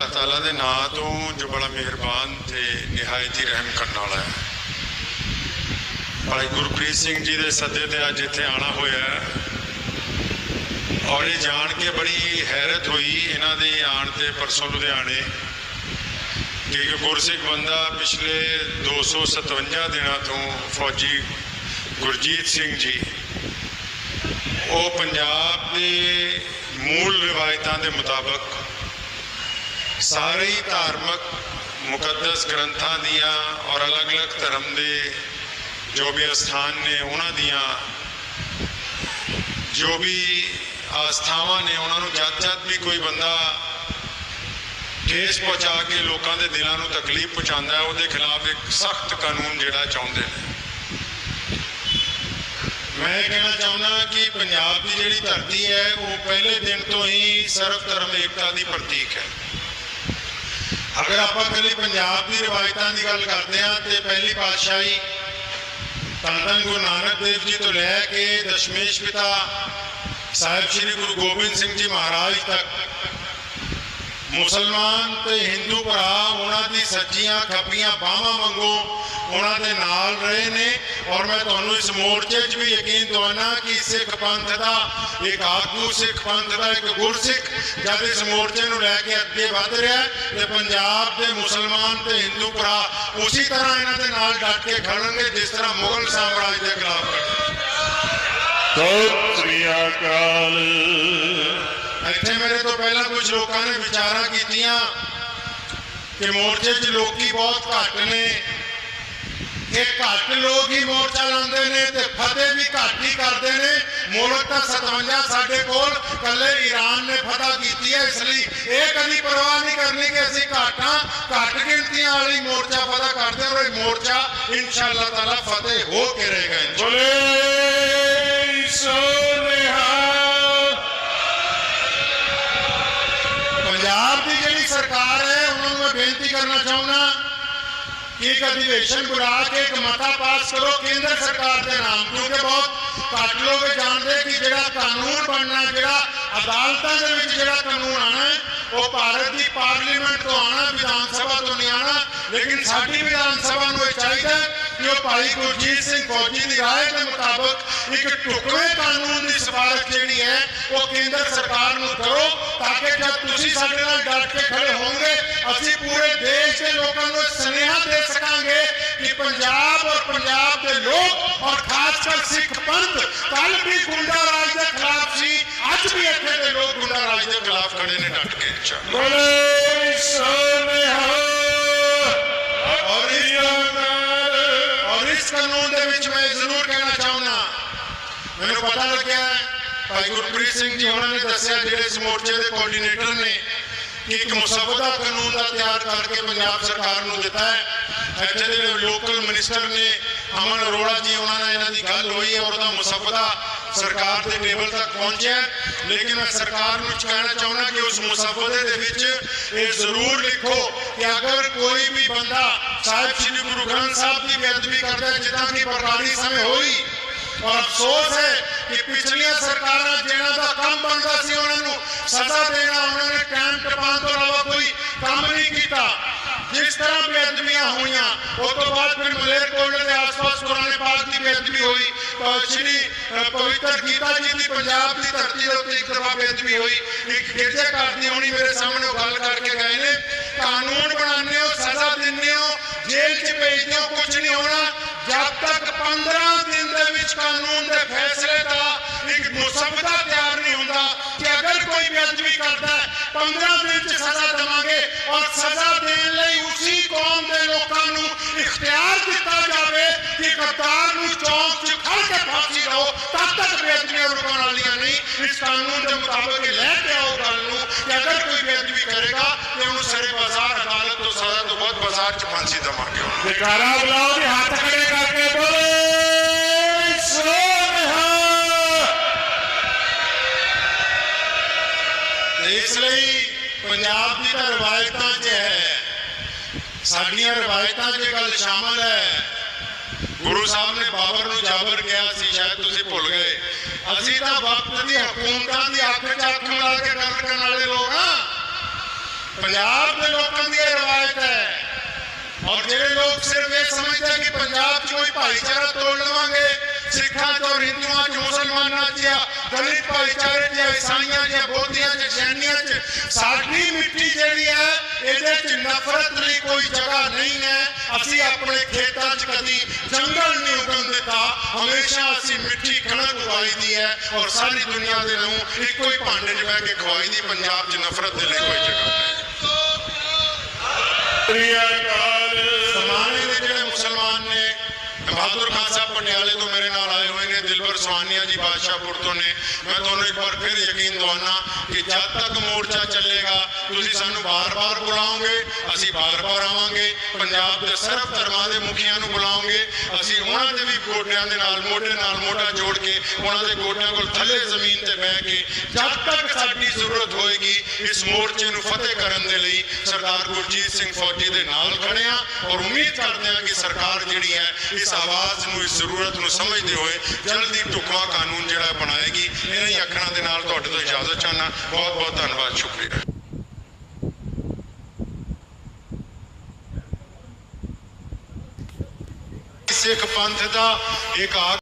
ਅੱਲਾਹ ਤਾਲਾ ਦੇ ਨਾਂ ਤੋਂ ਜੋ ਬੜਾ ਮਿਹਰਬਾਨ ਤੇ ਨਿਹਾਇਤ ਹੀ ਰਹਿਮ ਕਰਨ ਵਾਲਾ ਹੈ। ਭਾਈ ਗੁਰਪ੍ਰੀਤ ਸਿੰਘ ਜੀ ਦੇ ਸੱਦੇ ਤੇ ਅੱਜ ਇੱਥੇ ਆਣਾ ਹੋਇਆ ਔਰ ਇਹ ਜਾਣ ਕੇ ਬੜੀ ਹੈਰਤ ਹੋਈ ਇਹਨਾਂ ਦੇ ਆਣ ਤੇ ਪਰਸੋਂ ਲੁਧਿਆਣੇ। ਕਿ ਗੁਰਸਿੱਖ ਬੰਦਾ ਪਿਛਲੇ 257 ਦਿਨਾਂ ਤੋਂ ਫੌਜੀ ਗੁਰਜੀਤ ਸਿੰਘ ਜੀ, ਉਹ ਪੰਜਾਬ ਦੇ ਮੂਲ ਰਿਵਾਇਤਾਂ ਦੇ ਮੁਤਾਬਕ ਸਾਰੇ ਹੀ ਧਾਰਮਿਕ ਮੁਕੱਦਸ ਗ੍ਰੰਥਾਂ ਦੀਆਂ ਔਰ ਅਲੱਗ-ਅਲੱਗ ਧਰਮ ਦੇ ਜੋ ਵੀ ਅਸਥਾਨ ਨੇ ਉਹਨਾਂ ਦੀਆਂ, ਜੋ ਵੀ ਆਸਥਾਵਾਂ ਨੇ ਉਹਨਾਂ ਨੂੰ ਜਦ ਜਦ ਵੀ ਕੋਈ ਬੰਦਾ ਠੇਸ ਪਹੁੰਚਾ ਕੇ ਲੋਕਾਂ ਦੇ ਦਿਲਾਂ ਨੂੰ ਤਕਲੀਫ ਪਹੁੰਚਾਉਂਦਾ ਹੈ, ਉਹਦੇ ਖਿਲਾਫ ਇੱਕ ਸਖਤ ਕਾਨੂੰਨ ਜਿਹੜਾ ਚਾਹੁੰਦੇ ਨੇ। ਮੈਂ ਇਹ ਕਹਿਣਾ ਚਾਹੁੰਦਾ ਕਿ ਪੰਜਾਬ ਦੀ ਜਿਹੜੀ ਧਰਤੀ ਹੈ, ਉਹ ਪਹਿਲੇ ਦਿਨ ਤੋਂ ਹੀ ਸਰਵ ਧਰਮ ਏਕਤਾ ਦੀ ਪ੍ਰਤੀਕ ਹੈ। ਅਗਰ ਆਪਾਂ ਪਹਿਲੇ ਪੰਜਾਬ ਦੀ ਰਵਾਇਤਾਂ ਦੀ ਗੱਲ ਕਰਦੇ ਹਾਂ ਤੇ ਪਹਿਲੀ ਪਾਤਸ਼ਾਹੀ ਧੰਨ ਧੰਨ ਗੁਰੂ ਨਾਨਕ ਦੇਵ ਜੀ ਤੋਂ ਲੈ ਕੇ ਦਸ਼ਮੇਸ਼ ਪਿਤਾ ਸਾਹਿਬ ਸ੍ਰੀ ਗੁਰੂ ਗੋਬਿੰਦ ਸਿੰਘ ਜੀ ਮਹਾਰਾਜ ਤੱਕ ਮੁਸਲਮਾਨ ਤੇ ਹਿੰਦੂ ਭਰਾ ਉਹਨਾਂ ਦੀ ਸੱਜੀਆਂ ਖੱਬੀਆਂ ਬਾਹਾਂ ਵਾਂਗੂ ਉਹਨਾਂ ਦੇ ਨਾਲ ਰਹੇ ਨੇ। ਔਰ ਮੈਂ ਤੁਹਾਨੂੰ ਇਸ ਮੋਰਚੇ 'ਚ ਵੀ ਯਕੀਨ ਦਿਵਾਨਾ ਕਿ ਸਿੱਖ ਪੰਥ ਦਾ, ਇੱਕ ਆਗੂ ਸਿੱਖ ਪੰਥ ਦਾ, ਇੱਕ ਗੁਰਸਿੱਖ ਜਦ ਇਸ ਮੋਰਚੇ ਨੂੰ ਲੈ ਕੇ ਅੱਗੇ ਵਧ ਰਿਹਾ ਹੈ ਤੇ ਪੰਜਾਬ ਦੇ ਮੁਸਲਮਾਨ ਤੇ ਹਿੰਦੂ ਭਰਾ ਉਸੇ ਤਰ੍ਹਾਂ ਇਹਨਾਂ ਦੇ ਨਾਲ ਡਟ ਕੇ ਖੜਨਗੇ ਜਿਸ ਤਰ੍ਹਾਂ ਮੁਗਲ ਸਾਮਰਾਜ ਦੇ ਖਿਲਾਫ ਖੜੇ ਸਤਿ ਸ੍ਰੀ ਅਕਾਲ। ਇੱਥੇ ਮੇਰੇ ਤੋਂ ਪਹਿਲਾਂ ਕੁਝ ਲੋਕਾਂ ਨੇ ਵਿਚਾਰਾਂ ਕੀਤੀਆਂ ਕਿ ਮੋਰਚੇ 'ਚ ਲੋਕੀ ਬਹੁਤ ਘੱਟ ਨੇ। ਇਹ ਘੱਟ ਲੋਕ ਹੀ ਮੋਰਚਾ ਲਾਉਂਦੇ ਨੇ ਤੇ ਫਤਿਹ ਵੀ ਘੱਟ ਹੀ ਕਰਦੇ ਨੇ। ਮੁਲਕ ਤਾਂ 57 ਸਾਡੇ ਕੋਲ ਕੱਲੇ ਈਰਾਨ ਨੇ ਫਤਿਹ ਕੀਤੀ ਹੈ, ਇਸ ਲਈ ਇਹ ਕਦੀ ਪਰਵਾਹ ਨਹੀਂ ਕਰਨੀ ਕਿ ਅਸੀਂ ਘਾਟਾਂ, ਘੱਟ ਗਿਣਤੀਆਂ ਵਾਲੀ ਮੋਰਚਾ ਫਤਹ ਕਰਦੇ ਔਰ ਇਹ ਮੋਰਚਾ ਇਨਸ਼ਾਅੱਲਾ ਤਾਲਾ ਫਤਿਹ ਹੋ ਕੇ ਰਹੇਗਾ। ਬੋਲੇ। ਪੰਜਾਬ ਦੀ ਜਿਹੜੀ ਸਰਕਾਰ ਹੈ, ਉਹਨਾਂ ਨੂੰ ਮੈਂ ਬੇਨਤੀ ਕਰਨਾ ਚਾਹੁੰਦਾ ਕਿ ਇੱਕ ਅਧਿਵੇਸ਼ਨ ਬੁਲਾ ਕੇ ਇੱਕ ਮਤਾ ਪਾਸ ਕਰੋ, ਕੇਂਦਰ ਸਰਕਾਰ ਦੇ ਨਾਮ ਕਿਉਂਕਿ ਬਹੁਤ ਘੱਟ ਲੋਕ ਜਾਣਦੇ ਕਿ ਜਿਹੜਾ ਕਾਨੂੰਨ ਬਣਨਾ, ਜਿਹੜਾ ਅਦਾਲਤਾਂ ਦੇ ਵਿੱਚ ਜਿਹੜਾ ਕਾਨੂੰਨ ਆਣਾ ਉਹ ਭਾਰਤ ਦੀ ਪਾਰਲੀਮੈਂਟ ਤੋਂ ਆਣਾ, ਵਿਧਾਨ ਸਭਾ ਤੋਂ ਨਹੀਂ ਆਣਾ, ਲੇਕਿਨ ਸਾਡੀ ਵਿਧਾਨ ਸਭਾ ਨੂੰ ਇਹ ਚਾਹੀਦਾ ਕਿ ਉਹ ਭਾਈ ਗੁਰਜੀਤ ਸਿੰਘ ਫੌਜੀ ਦੀ ਰਾਏ ਦੇ ਮੁਤਾਬਕ ਇੱਕ ਟੁਕਵੇਂ ਕਾਨੂੰਨ ਦੀ ਸਿਫਾਰਿਸ਼ ਜਿਹੜੀ ਹੈ ਉਹ ਕੇਂਦਰ ਸਰਕਾਰ ਨੂੰ ਕਰੋ ਤਾਂ ਕਿ ਜਦ ਤੁਸੀਂ ਸਾਡੇ ਨਾਲ ਡਟ ਕੇ ਖੜੇ ਹੋਵੋਗੇ ਅਸੀਂ ਪੂਰੇ ਦੇਸ਼ ਦੇ ਲੋਕਾਂ ਨੂੰ ਇਹ ਸੁਨੇਹਾ ਦੇ ਸਕਾਂਗੇ ਕਿ ਪੰਜਾਬ ਔਰ ਪੰਜਾਬ ਦੇ ਲੋਕ ਔਰ ਖਾਸ ਕਰ ਸਿੱਖ ਪੰਥ ਕੱਲ ਵੀ ਗੁੰਡਾ ਰਾਜ ਦੇ ਖਿਲਾਫ ਸੀ ਅੱਜ ਵੀ ਇੱਥੇ ਦੇ ਲੋਕ ਗੁੰਡਾ ਰਾਜ ਦੇ ਖਿਲਾਫ ਖੜੇ ਨੇ ਡਟ ਕੇ ਇਨਸ਼ਾਅੱਲਾ ਬੋਲੇ ਸੋਨਿਹਾ ਔਰ ਇਸ ਔਰ ਇਸ ਕਾਨੂੰਨ ਦੇ ਵਿੱਚ ਮੈਂ ਜ਼ਰੂਰ ਕਹਿਣਾ ਚਾਹੁੰਦਾ ਮੈਨੂੰ ਪਤਾ ਲੱਗਿਆ ਭਾਈ ਗੁਰਪ੍ਰੀਤ ਸਿੰਘ ਜੀ ਉਹਨਾਂ ਨੇ ਦੱਸਿਆ ਜਿਹੜੇ ਇਸ ਮੋਰਚੇ ਦੇ ਕੋਆਰਡੀਨੇਟਰ ਨੇ ਕਿ ਇੱਕ ਮੁਸਵਦਾ ਕਾਨੂੰਨ ਦਾ ਤਿਆਰ ਕਰਕੇ ਪੰਜਾਬ ਸਰਕਾਰ ਨੂੰ ਦਿੱਤਾ ਹੈ। ਇੱਥੇ ਦੇ ਲੋਕਲ ਮਿਨਿਸਟਰ ਨੇ ਅਮਨ ਅਰੋੜਾ ਜੀ ਉਹਨਾਂ ਨਾਲ ਇਹਨਾਂ ਦੀ ਗੱਲ ਹੋਈ ਹੈ ਔਰ ਉਹਦਾ ਮੁਸਵਦਾ ਸਰਕਾਰ ਦੇ ਟੇਬਲ ਤੱਕ ਪਹੁੰਚਿਆ ਲੇਕਿਨ ਮੈਂ ਸਰਕਾਰ ਨੂੰ ਕਹਿਣਾ ਚਾਹੁੰਦਾ ਕਿ ਉਸ ਮੁਸਵਦੇ ਦੇ ਵਿੱਚ ਇਹ ਜ਼ਰੂਰ ਲਿਖੋ ਕਿ ਅਗਰ ਕੋਈ ਵੀ ਬੰਦਾ ਸਾਹਿਬ ਸ੍ਰੀ ਗੁਰੂ ਗ੍ਰੰਥ ਸਾਹਿਬ ਦੀ ਬੇਅਦਬੀ ਕਰਦਾ ਹੈ, ਜਿੱਦਾਂ ਕਿ ਬਰਨਾਲੀ ਸਮੇਂ ਹੋਈ ਔਰ ਅਫਸੋਸ ਹੈ ਕਿ ਪਿਛਲੀਆਂ ਸਰਕਾਰਾਂ ਜਿਹਨਾਂ ਦਾ ਕੰਮ ਬਣਦਾ ਸੀ ਉਹਨਾਂ ਨੂੰ ਸਜ਼ਾ ਦੇਣਾ, ਉਹਨਾਂ ਨੇ ਟਾਈਮ ਟਪਾਉਣ ਤੋਂ ਇਲਾਵਾ ਕੋਈ ਕੰਮ ਨਹੀਂ ਕੀਤਾ। ਜਿਸ ਤਰ੍ਹਾਂ ਬੇਅਦਬੀਆਂ ਹੋਈਆਂ ਉਸ ਤੋਂ ਬਾਅਦ ਫਿਰ ਮਲੇਰਕੋਟਲੇ ਦੇ ਆਸ-ਪਾਸ ਕੁਰਾਨ ਪਾਕ ਦੀ ਬੇਅਦਬੀ ਹੋਈ। ਸ਼੍ਰੀ ਪਵਿੱਤਰ ਗੀਤਾ ਜੀ ਦੀ ਪੰਜਾਬ ਦੀ ਧਰਤੀ ਦੇ ਉੱਤੇ ਇੱਕ ਦਫਾ ਬੇਅਦਬੀ ਹੋਈ। ਇੱਕ ਗਿਰਜੇ ਘਰ ਦੀ ਹੋਣੀ ਮੇਰੇ ਸਾਹਮਣੇ ਉਹ ਗੱਲ ਕਰਕੇ ਗਏ ਨੇ। ਕਾਨੂੰਨ ਬਣਾਉਂਦੇ ਹੋ, ਸਜ਼ਾ ਦਿੰਦੇ ਹੋ, ਜੇਲ੍ਹ 'ਚ ਭੇਜਦੇ ਹੋ ਕੁਝ ਨਹੀਂ ਹੋਣਾ। ਜਦ ਤੱਕ 15 ਦਿਨ ਦੇ ਵਿੱਚ ਕਾਨੂੰਨ ਦੇ ਫੈਸਲੇ ਦਾ ਇੱਕ ਮੁਸਵਦਾ ਤਿਆਰ ਨਹੀਂ ਹੁੰਦਾ ਕਿ ਅਗਰ ਕੋਈ ਬੇਅਦਬੀ ਕਰਦਾ ਹੈ 15 ਦਿਨ 'ਚ ਸਜ਼ਾ ਦੇਵਾਂਗੇ ਔਰ ਸਜ਼ਾ ਦੇਣ ਲਈ ਉਸੇ ਕੌਮ ਦੇ ਲੋਕਾਂ ਨੂੰ ਇਖਤਿਆਰ ਦਿੱਤਾ ਜਾਵੇ ਕਿ ਗੱਦਾਰ ਨੂੰ ਚੌਂਕ 'ਚ ਖੜ ਕੇ ਫਾਂਸੀ ਦਿਓ ਤਦ ਤੱਕ ਬੇਅਦਬੀਆਂ ਰੁਕਣ ਵਾਲੀਆਂ ਨਹੀਂ ਇਸ ਕਾਨੂੰਨ ਦੇ ਮੁਤਾਬਕ ਇਹ ਲੈ ਕੇ ਆਓ ਗੱਲ ਨੂੰ ਕਿ ਅਗਰ ਕੋਈ ਬੇਅਦਬੀ ਕਰੇਗਾ ਤੇ ਉਹਨੂੰ ਸਰੇ ਬਾਜ਼ਾਰ ਅਦਾਲਤ ਤੋਂ ਸਜ਼ਾ ਤੋਂ ਬਾਅਦ ਬਾਜ਼ਾਰ 'ਚ ਫਾਂਸੀ ਦੇਵਾਂਗੇ ਉਹਨੂੰ ਜਕਾਰਾ ਬੁਲਾਓ ਜੀ ਹੱਥ ਖੜੇ ਕਰਕੇ ਬੋਲੇ ਸੋਨਿਹਾ ਤੇ ਇਸ ਲਈ ਪੰਜਾਬ ਦੀ ਤਾਂ ਰਵਾਇਤਾਂ 'ਚ ਹੈ ਸਾਡੀਆਂ ਰਵਾਇਤਾਂ 'ਚ ਇਹ ਗੱਲ ਅਸੀਂ ਤਾਂ ਵਕਤ ਦੀ ਹਕੂਮਤਾਂ ਦੀ ਅੱਖ 'ਚ ਮਿਲਾ ਕੇ ਗੱਲ ਕਰਨ ਵਾਲੇ ਲੋਕ ਆ ਪੰਜਾਬ ਦੇ ਲੋਕਾਂ ਦੀ ਇਹ ਰਵਾਇਤ ਹੈ। ਔਰ ਜਿਹੜੇ ਲੋਕ ਸਿਰਫ ਇਹ ਸਮਝਦੇ ਕਿ ਪੰਜਾਬ 'ਚ ਕੋਈ ਭਾਈਚਾਰਾ ਤੋੜ ਲਵਾਂਗੇ, ਸਿੱਖਾਂ ਤੋਂ ਹਿੰਦੂਆਂ 'ਚ, ਮੁਸਲਮਾਨਾਂ 'ਚ ਦਲਿਤ ਭਾਈਚਾਰੇ 'ਚ ਜਾਂ ਈਸਾਈਆਂ 'ਚ ਬੋਧੀਆਂ 'ਚ, ਜੈਨੀਆਂ 'ਚ, ਸਾਡੀ ਮਿੱਟੀ ਜਿਹੜੀ ਹੈ, ਇਹਦੇ 'ਚ ਨਫ਼ਰਤ ਲਈ ਕੋਈ ਜਗ੍ਹਾ ਨਹੀਂ ਹੈ। ਅਸੀਂ ਆਪਣੇ ਖੇਤਾਂ 'ਚ ਕਦੀ ਜੰਗਲ ਨਹੀਂ ਉਗਣ ਦਿੱਤਾ। ਹਮੇਸ਼ਾ ਅਸੀਂ ਮਿੱਟੀ ਕਣਕ ਦੀ ਹੈ ਔਰ ਸਾਰੀ ਦੁਨੀਆ ਦੇ ਨੂੰ ਇੱਕੋ ਹੀ ਭਾਂਡੇ 'ਚ ਬਹਿ ਕੇ ਖਵਾਈ ਦੀ, ਪੰਜਾਬ 'ਚ ਨਫ਼ਰਤ ਦੇ ਲਈ ਕੋਈ ਜਗ੍ਹਾ ਨਹੀਂ। ਸਮਾਣੇ ਦੇ ਜਿਹੜੇ ਮੁਸਲਮਾਨ ਨੇ, ਬਹਾਦਰ ਖਾਨ ਸਾਹਿਬ ਪਟਿਆਲੇ ਤੋਂ ਮੇਰੇ ਨਾਲ ਆਏ ਹੋਏ ਨੇ, ਦਿਲਬਰ ਸਵਾਨੀਆ ਜੀ ਬਾਦਸ਼ਾਹਪੁਰ ਤੋਂ ਨੇ। ਮੈਂ ਤੁਹਾਨੂੰ ਇੱਕ ਵਾਰ ਫਿਰ ਯਕੀਨ ਦਿਵਾਉਣਾ ਕਿ ਜਦ ਤੱਕ ਮੋਰਚਾ ਚੱਲੇਗਾ ਤੁਸੀਂ ਸਾਨੂੰ ਬਾਰ-ਬਾਰ ਬੁਲਾਓਗੇ, ਅਸੀਂ ਬਾਰ-ਬਾਰ ਆਵਾਂਗੇ, ਪੰਜਾਬ ਦੇ ਸਰਬ ਧਰਮਾਂ ਦੇ ਮੁਖੀਆਂ ਨੂੰ ਬੁਲਾਓਗੇ, ਅਸੀਂ ਉਹਨਾਂ ਦੇ ਵੀ ਗੋਡਿਆਂ ਦੇ ਨਾਲ ਮੋਢੇ ਨਾਲ ਮੋਢਾ ਜੋੜ ਕੇ ਉਹਨਾਂ ਦੇ ਗੋਡਿਆਂ ਕੋਲ ਥੱਲੇ ਜ਼ਮੀਨ ਤੇ ਬਹਿ ਕੇ ਜਦ ਤੱਕ ਸਾਡੀ ਜ਼ਰੂਰਤ ਹੋਏਗੀ, ਇਸ ਮੋਰਚੇ ਨੂੰ ਫਤਿਹ ਕਰਨ ਦੇ ਲਈ ਸਰਦਾਰ ਗੁਰਜੀਤ ਸਿੰਘ ਫੌਜੀ ਦੇ ਨਾਲ ਖੜੇ ਹਾਂ ਔਰ ਉਮੀਦ ਕਰਦੇ ਹਾਂ ਕਿ ਸਰਕਾਰ ਜਿਹੜੀ ਹੈ, ਇਸ ਆਵਾਜ਼ ਨੂੰ, ਇਸ ਜ਼ਰੂਰਤ ਨੂੰ ਸਮਝਦੇ ਹੋਏ ਜਲਦੀ ਢੁਕਵਾਂ ਕਾਨੂੰਨ ਜਿਹੜਾ ਬਣਾਏਗੀ। ਇਹਨਾਂ ਹੀ ਅੱਖਰਾਂ ਦੇ ਨਾਲ ਤੁਹਾਡੇ ਤੋਂ ਇਜਾਜ਼ਤ ਚਾਹਨਾ ਬਹੁਤ ਬਹੁਤ ਧੰਨਵਾਦ, ਸ਼ੁਕਰੀਆ। ਸਿੱਖ ਪੰਥ ਦਾ ਇੱਕ ਆ